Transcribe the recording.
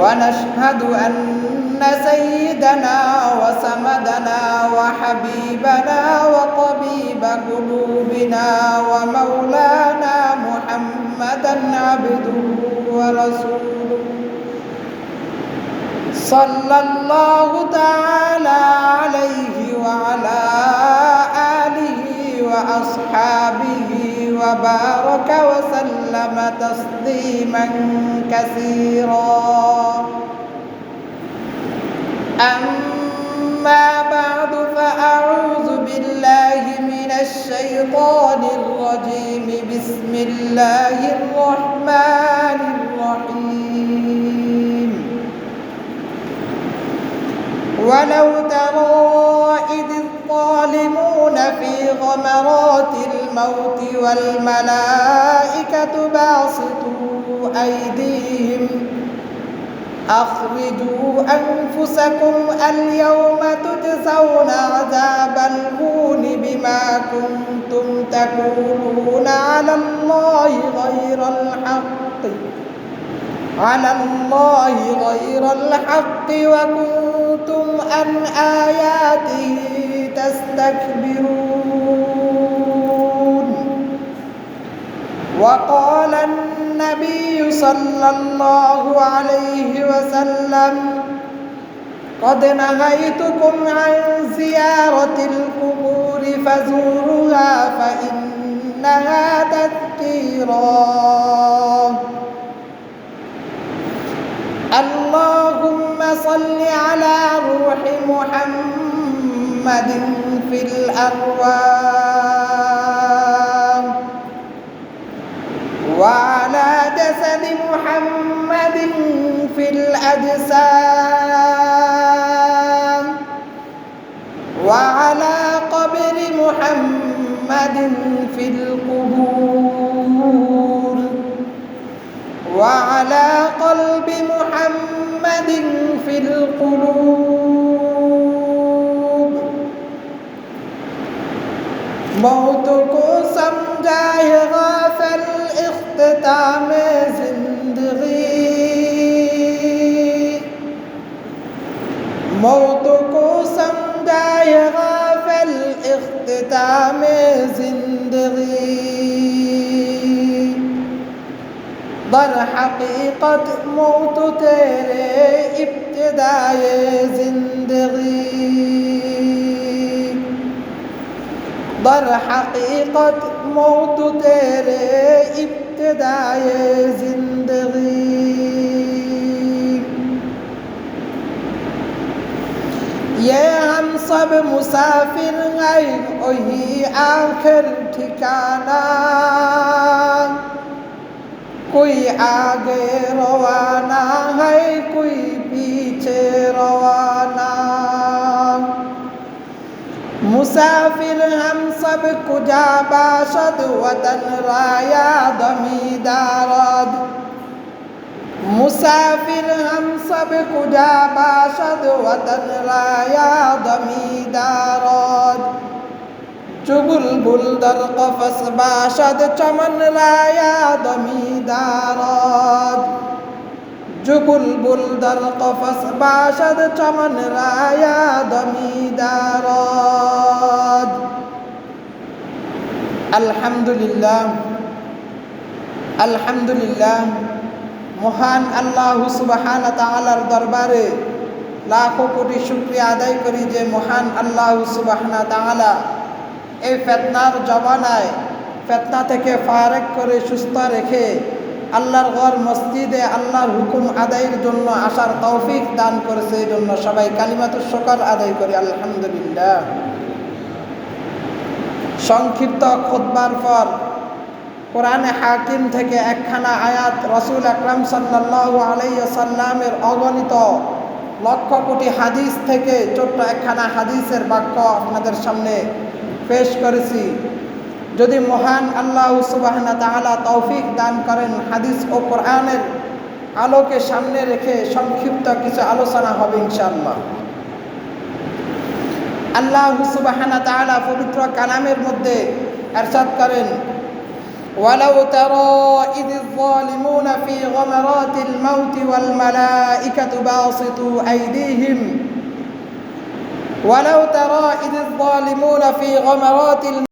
ونشهد أن سيدنا وسمدنا وحبيبنا وطبيب قلوبنا ومولانا محمدا عبده ورسوله. صلى الله تعالى عليه وعلى آله وأصحابه وبارك وسلم تسليما كثيرا. أما بعد فأعوذ بالله من الشيطان الرجيم. بسم الله الرحمن الرحيم. ولو ترى الظالمون في غمرات الموت والملائكة باسطوا أيديهم. أخرجوا أنفسكم اليوم تجزون عذاب الهون بما كنتم تقولون على الله غير الحق. على الله غير الحق وكنتم عن آياته تستكبرون. وقال النبي صلى الله عليه وسلم قد نهيتكم عن زيارة القبور فزوروها فإنها تذكيرا. اللهم صل على روح محمد في الأرواح. وعلى جسد محمد في الأجسام. وعلى قبر محمد في القبور. وعلى قلب محمد في القلوب موت کو سمجھائے غافل اختتام زندگی موت کو سمجھائے غافل اختتام زندگی در حقیقت موت تیرے ابتدائے زندگی दर हकीकत मौत तेरे इब्तदाए जिंदगी ये हम सब मुसाफिर हैं वही आखिर ठिकाना कोई आगे रवाना है कोई पीछे रवाना মুসাফির হাম সব কুজা বাসদ, ওয়াতন রায়া দমিদারদ মুসাফির হাম সব কুজা বাসদ, ওয়াতন রায়া দমিদারদ চুগুল বুল দর কফস বাসদ, চমন রায়া দমিদারদ জুবুলবুল দল কফস বাসদ চমন রায়া দমিদার আলহামদুলিল্লাহ আলহামদুলিল্লাহ, মহান আল্লাহ সুবাহান তালার দরবারে লাখো কোটি শুক্রিয়া আদায় করি যে মহান আল্লাহ সুবাহানা তালা এই ফেতনার জমানায় ফেতনা থেকে ফারেক করে সুস্থ রেখে আল্লাহর ঘর, মসজিদে আল্লাহর হুকুম আদায়ের জন্য আসার তৌফিক দান করেছে এই জন্য সবাই কালিমাতুর শকর আদায় করি, আলহামদুলিল্লাহ। সংক্ষিপ্ত খোদবার পর কোরআনে হাকিম থেকে একখানা আয়াত রসুল আকরাম সাল্লাহ আলাইসাল্লামের অগণিত লক্ষ কোটি হাদিস থেকে ছোট্ট একখানা হাদিসের বাক্য আপনাদের সামনে পেশ করেছি। যদি মহান আল্লাহ সুবাহনা তাহলা তৌফিক দান করেন হাদিস ও কোরআনের আলোকে সামনে রেখে সংক্ষিপ্ত কিছু আলোচনা হবে ইনশাআল্লাহ আল্লাহ সুবাহানা তাআলা পবিত্র কালামের মধ্যে এরশাদ করেন ولو ترى إذ الظالمون في غمرات الموت والملائكة باسطوا أيديهم ولو ترى إذ الظالمون في غمرات الموت